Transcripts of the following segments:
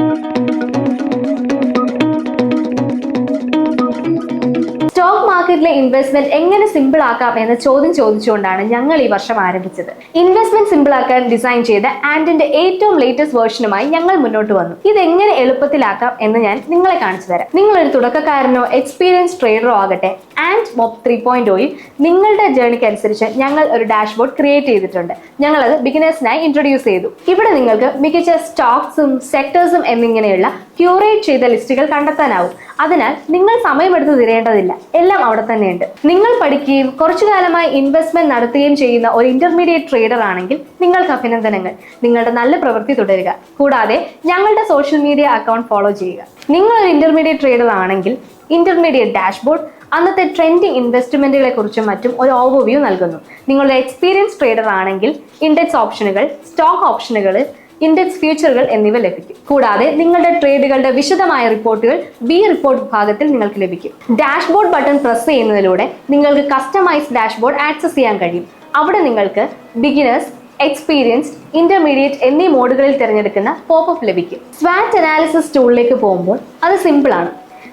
Stock മാർക്കറ്റിലെ investment എങ്ങനെ simple ആക്കാം എന്ന ചോദ്യം ചോദിച്ചുകൊണ്ടാണ് ഞങ്ങൾ ഈ വർഷം ആരംഭിച്ചത്. ഇൻവെസ്റ്റ്മെന്റ് സിമ്പിൾ ആക്കാൻ ഡിസൈൻ ചെയ്ത ആൻഡിന്റെ ഏറ്റവും ലേറ്റസ്റ്റ് വേർഷനുമായി ഞങ്ങൾ മുന്നോട്ട് വന്നു. ഇതെങ്ങനെ എളുപ്പത്തിലാക്കാം എന്ന് ഞാൻ നിങ്ങളെ കാണിച്ചു തരാം. നിങ്ങൾ ഒരു തുടക്കക്കാരനോ എക്സ്പീരിയൻസ് ട്രേഡറോ ആകട്ടെ ആൻഡ് മൊബ് ത്രീ പോയിന്റ് ഓയിൽ നിങ്ങളുടെ ജേണിക്ക് അനുസരിച്ച് ഞങ്ങൾ ഒരു ഡാഷ്ബോർഡ് ക്രിയേറ്റ് ചെയ്തിട്ടുണ്ട്. ഞങ്ങൾ അത് ബിഗിനേഴ്സിനായി ഇൻട്രൊഡ്യൂസ് ചെയ്തു. ഇവിടെ നിങ്ങൾക്ക് മികച്ച സ്റ്റോക്സും സെക്ടേഴ്സും എന്നിങ്ങനെയുള്ള ക്യൂറേറ്റ് ചെയ്ത ലിസ്റ്റുകൾ കണ്ടെത്താനാവും. അതിനാൽ നിങ്ങൾ സമയമെടുത്ത് തിരയേണ്ടതില്ല. എല്ലാം അവിടെ തന്നെയുണ്ട്. നിങ്ങൾ പഠിക്കുകയും കുറച്ചു കാലമായി ഇൻവെസ്റ്റ്മെന്റ് നടത്തുകയും ചെയ്യുന്ന ഒരു ഇന്റർമീഡിയറ്റ് ട്രേഡർ ആണെങ്കിൽ നിങ്ങൾക്ക് അഭിനന്ദനങ്ങൾ. നിങ്ങളുടെ നല്ല പ്രവൃത്തി തുടരുക. കൂടാതെ ഞങ്ങളുടെ സോഷ്യൽ മീഡിയ അക്കൗണ്ട് ഫോളോ ചെയ്യുക. നിങ്ങൾ ഒരു ഇന്റർമീഡിയറ്റ് ട്രേഡർ ആണെങ്കിൽ ഇന്റർമീഡിയറ്റ് ഡാഷ്ബോർഡ് അന്നത്തെ ട്രെൻഡിങ് ഇൻവെസ്റ്റ്മെന്റുകളെ കുറിച്ചും മറ്റും ഒരു ഓവർവ്യൂ നൽകുന്നു. നിങ്ങളുടെ എക്സ്പീരിയൻസ് ട്രേഡർ ആണെങ്കിൽ ഇൻഡെക്സ് ഓപ്ഷനുകൾ സ്റ്റോക്ക് ഓപ്ഷനുകൾ ഇൻഡെക്സ് ഫ്യൂച്ചറുകൾ എന്നിവ ലഭിക്കും. കൂടാതെ നിങ്ങളുടെ ട്രേഡുകളുടെ വിശദമായ റിപ്പോർട്ടുകൾ ബി റിപ്പോർട്ട് വിഭാഗത്തിൽ നിങ്ങൾക്ക് ലഭിക്കും. ഡാഷ്ബോർഡ് ബട്ടൺ പ്രസ് ചെയ്യുന്നതിലൂടെ നിങ്ങൾക്ക് കസ്റ്റമൈസ് ഡാഷ്ബോർഡ് ആക്സസ് ചെയ്യാൻ കഴിയും. അവിടെ നിങ്ങൾക്ക് ബിഗിനേഴ്സ് എക്സ്പീരിയൻസ്ഡ് ഇന്റർമീഡിയറ്റ് എന്നീ മോഡുകളിൽ തിരഞ്ഞെടുക്കുന്ന പോപ്പപ്പ് ലഭിക്കും. സ്വാറ്റ് അനാലിസിസ് ടൂളിലേക്ക് പോകുമ്പോൾ അത് സിമ്പിൾ ആണ്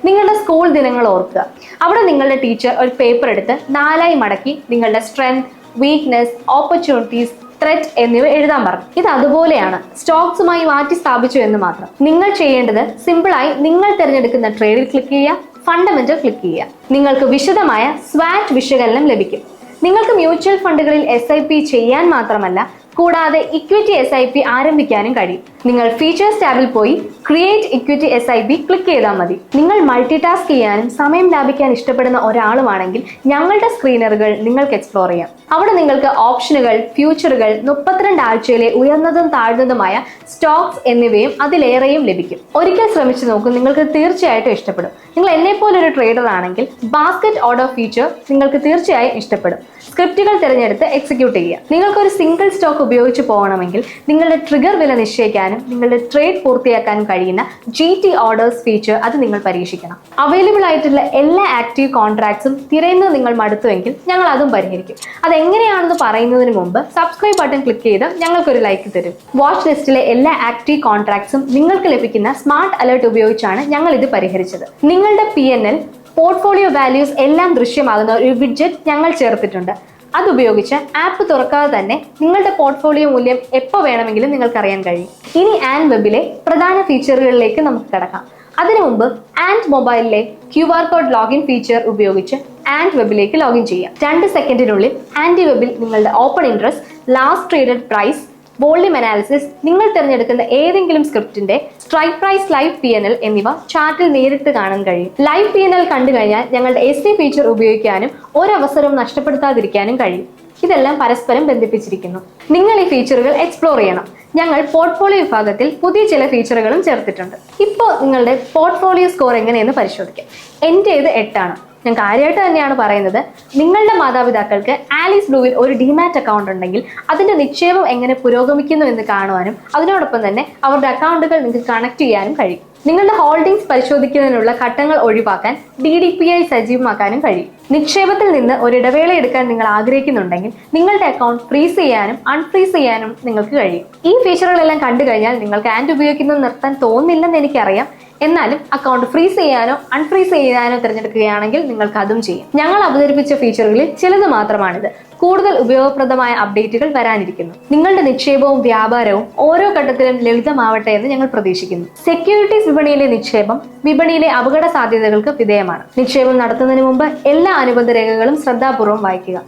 നിങ്ങളുടെ സ്കൂൾ ദിനങ്ങൾ ഓർക്കുക. അവിടെ നിങ്ങളുടെ ടീച്ചർ ഒരു പേപ്പർ എടുത്ത് നാലായി മടക്കി നിങ്ങളുടെ സ്ട്രെങ്ത് വീക്ക്നെസ് ഓപ്പർച്യൂണിറ്റീസ് ത്രെറ്റ് എന്നിവ എഴുതാൻ പറഞ്ഞു. ഇത് അതുപോലെയാണ്. സ്റ്റോക്സുമായി മാറ്റി സ്ഥാപിച്ചു എന്ന് മാത്രം. നിങ്ങൾ ചെയ്യേണ്ടത് സിമ്പിളായി നിങ്ങൾ തിരഞ്ഞെടുക്കുന്ന ട്രേഡിൽ ക്ലിക്ക് ചെയ്യുക ഫണ്ടമെന്റൽ ക്ലിക്ക് ചെയ്യുക. നിങ്ങൾക്ക് വിശദമായ സ്വാറ്റ് വിശകലനം ലഭിക്കും. നിങ്ങൾക്ക് മ്യൂച്വൽ ഫണ്ടുകളിൽ എസ് ചെയ്യാൻ മാത്രമല്ല കൂടാതെ ഇക്വിറ്റി എസ് ആരംഭിക്കാനും കഴിയും. നിങ്ങൾ ഫീച്ചേഴ്സ് ടാബിൽ പോയി create equity S I P click ചെയ്താൽ മതി. നിങ്ങൾ മൾട്ടി ടാസ്ക് ചെയ്യാനും സമയം ലാഭിക്കാൻ ഇഷ്ടപ്പെടുന്ന ഒരാളുമാണെങ്കിൽ ഞങ്ങളുടെ സ്ക്രീനറുകൾ നിങ്ങൾക്ക് എക്സ്പ്ലോർ ചെയ്യാം. അവിടെ നിങ്ങൾക്ക് ഓപ്ഷനുകൾ ഫ്യൂച്ചറുകൾ മുപ്പത്തിരണ്ട് ആഴ്ചയിലെ ഉയർന്നതും താഴ്ന്നതുമായ സ്റ്റോക്സ് എന്നിവയും അതിലേറെയും ലഭിക്കും. ഒരിക്കൽ ശ്രമിച്ചു നോക്കും നിങ്ങൾക്ക് തീർച്ചയായിട്ടും ഇഷ്ടപ്പെടും. നിങ്ങൾ എന്നെ പോലെ ഒരു ട്രേഡർ ആണെങ്കിൽ ബാസ്ക്കറ്റ് ഓർഡർ ഫീച്ചർ നിങ്ങൾക്ക് തീർച്ചയായും ഇഷ്ടപ്പെടും. സ്ക്രിപ്റ്റുകൾ തിരഞ്ഞെടുത്ത് എക്സിക്യൂട്ട് ചെയ്യുക. നിങ്ങൾക്ക് ഒരു സിംഗിൾ സ്റ്റോക്ക് ഉപയോഗിച്ച് പോകണമെങ്കിൽ നിങ്ങളുടെ ട്രിഗർ വില നിശ്ചയിക്കാനും നിങ്ങളുടെ ട്രേഡ് പൂർത്തിയാക്കാൻ കഴിയുന്ന ജി ടി ഓർഡേഴ്സ് ഫീച്ചർ അത് നിങ്ങൾ പരീക്ഷിക്കണം. അവൈലബിൾ ആയിട്ടുള്ള എല്ലാ ആക്റ്റീവ് കോൺട്രാക്ട്സും തിരയുന്നത് നിങ്ങൾ മടുത്തുവെങ്കിൽ ഞങ്ങൾ അതും പരിഹരിക്കും. അതെങ്ങനെയാണെന്ന് പറയുന്നതിന് മുമ്പ് സബ്സ്ക്രൈബ് ബട്ടൺ ക്ലിക്ക് ചെയ്ത് ഞങ്ങൾക്കൊരു ലൈക്ക് തരും. വാച്ച് ലിസ്റ്റിലെ എല്ലാ ആക്റ്റീവ് കോൺട്രാക്ട്സും നിങ്ങൾക്ക് ലഭിക്കുന്ന സ്മാർട്ട് അലേർട്ട് ഉപയോഗിച്ചാണ് ഞങ്ങൾ ഇത് പരിഹരിച്ചത്. നിങ്ങളുടെ P N L portfolio values എല്ലാം ദൃശ്യമാകുന്ന ഒരു വിഡ്ജറ്റ് ഞങ്ങൾ ചേർത്തിട്ടുണ്ട്. അതുപയോഗിച്ച് ആപ്പ് തുറക്കാതെ തന്നെ നിങ്ങളുടെ പോർട്ട്ഫോളിയോ മൂല്യം എപ്പോൾ വേണമെങ്കിലും നിങ്ങൾക്ക് അറിയാൻ കഴിയും. ഇനി ആൻഡ് വെബിലെ പ്രധാന ഫീച്ചറുകളിലേക്ക് നമുക്ക് കിടക്കാം. അതിനു മുമ്പ് and മൊബൈലിലെ Q R code login feature ഉപയോഗിച്ച് ആൻഡ് വെബിലേക്ക് ലോഗിൻ ചെയ്യാം. രണ്ട് സെക്കൻഡിനുള്ളിൽ ആൻഡ് വെബിൽ നിങ്ങളുടെ open interest last traded price volume analysis നിങ്ങൾ തിരഞ്ഞെടുക്കുന്ന ഏതെങ്കിലും സ്ക്രിപ്റ്റിന്റെ strike price live P N L എന്നിവ ചാർട്ടിൽ നേരിട്ട് കാണാൻ കഴിയും. ലൈവ് പി എൻ എൽ കണ്ടു കഴിഞ്ഞാൽ ഞങ്ങളുടെ എസ് സി ഫീച്ചർ ഉപയോഗിക്കാനും ഒരവസരവും നഷ്ടപ്പെടുത്താതിരിക്കാനും കഴിയും. ഇതെല്ലാം പരസ്പരം ബന്ധിപ്പിച്ചിരിക്കുന്നു. നിങ്ങൾ ഈ ഫീച്ചറുകൾ എക്സ്പ്ലോർ ചെയ്യണം. ഞങ്ങൾ പോർട്ട്ഫോളിയോ വിഭാഗത്തിൽ പുതിയ ചില ഫീച്ചറുകളും ചേർത്തിട്ടുണ്ട്. ഇപ്പോൾ നിങ്ങളുടെ പോർട്ട്ഫോളിയോ സ്കോർ എങ്ങനെയെന്ന് പരിശോധിക്കാം. എന്റെ എന്റേത് എട്ടാണ്. ഞാൻ കാര്യമായിട്ട് തന്നെയാണ് പറയുന്നത്. നിങ്ങളുടെ മാതാപിതാക്കൾക്ക് ആലീസ് ബ്ലൂവിൽ ഒരു ഡിമാറ്റ് അക്കൗണ്ട് ഉണ്ടെങ്കിൽ അതിന്റെ നിക്ഷേപം എങ്ങനെ പുരോഗമിക്കുന്നു എന്ന് കാണുവാനും അതിനോടൊപ്പം തന്നെ അവരുടെ അക്കൗണ്ടുകൾ നിങ്ങൾക്ക് കണക്ട് ചെയ്യാനും കഴിയും. നിങ്ങളുടെ ഹോൾഡിംഗ്സ് പരിശോധിക്കുന്നതിനുള്ള ഘട്ടങ്ങൾ ഒഴിവാക്കാൻ ഡി ഡി പി ഐ സജീവമാക്കാനും കഴിയും. നിക്ഷേപത്തിൽ നിന്ന് ഒരു ഇടവേള എടുക്കാൻ നിങ്ങൾ ആഗ്രഹിക്കുന്നുണ്ടെങ്കിൽ നിങ്ങളുടെ അക്കൗണ്ട് ഫ്രീസ് ചെയ്യാനും അൺഫ്രീസ് ചെയ്യാനും നിങ്ങൾക്ക് കഴിയും. ഈ ഫീച്ചറുകളെല്ലാം കണ്ടു കഴിഞ്ഞാൽ നിങ്ങൾക്ക് ആൻഡ് ഉപയോഗിക്കുന്നത് നിർത്താൻ തോന്നില്ലെന്ന് എനിക്കറിയാം. എന്നാലും അക്കൗണ്ട് ഫ്രീസ് ചെയ്യാനോ അൺഫ്രീസ് ചെയ്യാനോ തിരഞ്ഞെടുക്കുകയാണെങ്കിൽ നിങ്ങൾക്ക് അതും ചെയ്യാം. ഞങ്ങൾ അവതരിപ്പിച്ച ഫീച്ചറുകളിൽ ചിലത് മാത്രമാണിത്. കൂടുതൽ ഉപയോഗപ്രദമായ അപ്ഡേറ്റുകൾ വരാനിരിക്കുന്നു. നിങ്ങളുടെ നിക്ഷേപവും വ്യാപാരവും ഓരോ ഘട്ടത്തിലും ലളിതമാവട്ടെ എന്ന് ഞങ്ങൾ പ്രതീക്ഷിക്കുന്നു. സെക്യൂരിറ്റീസ് വിപണിയിലെ നിക്ഷേപം വിപണിയിലെ അപകട സാധ്യതകൾക്ക് വിധേയമാണ്. നിക്ഷേപം നടത്തുന്നതിന് മുമ്പ് എല്ലാ അനുബന്ധ രേഖകളും ശ്രദ്ധാപൂർവം വായിക്കുക.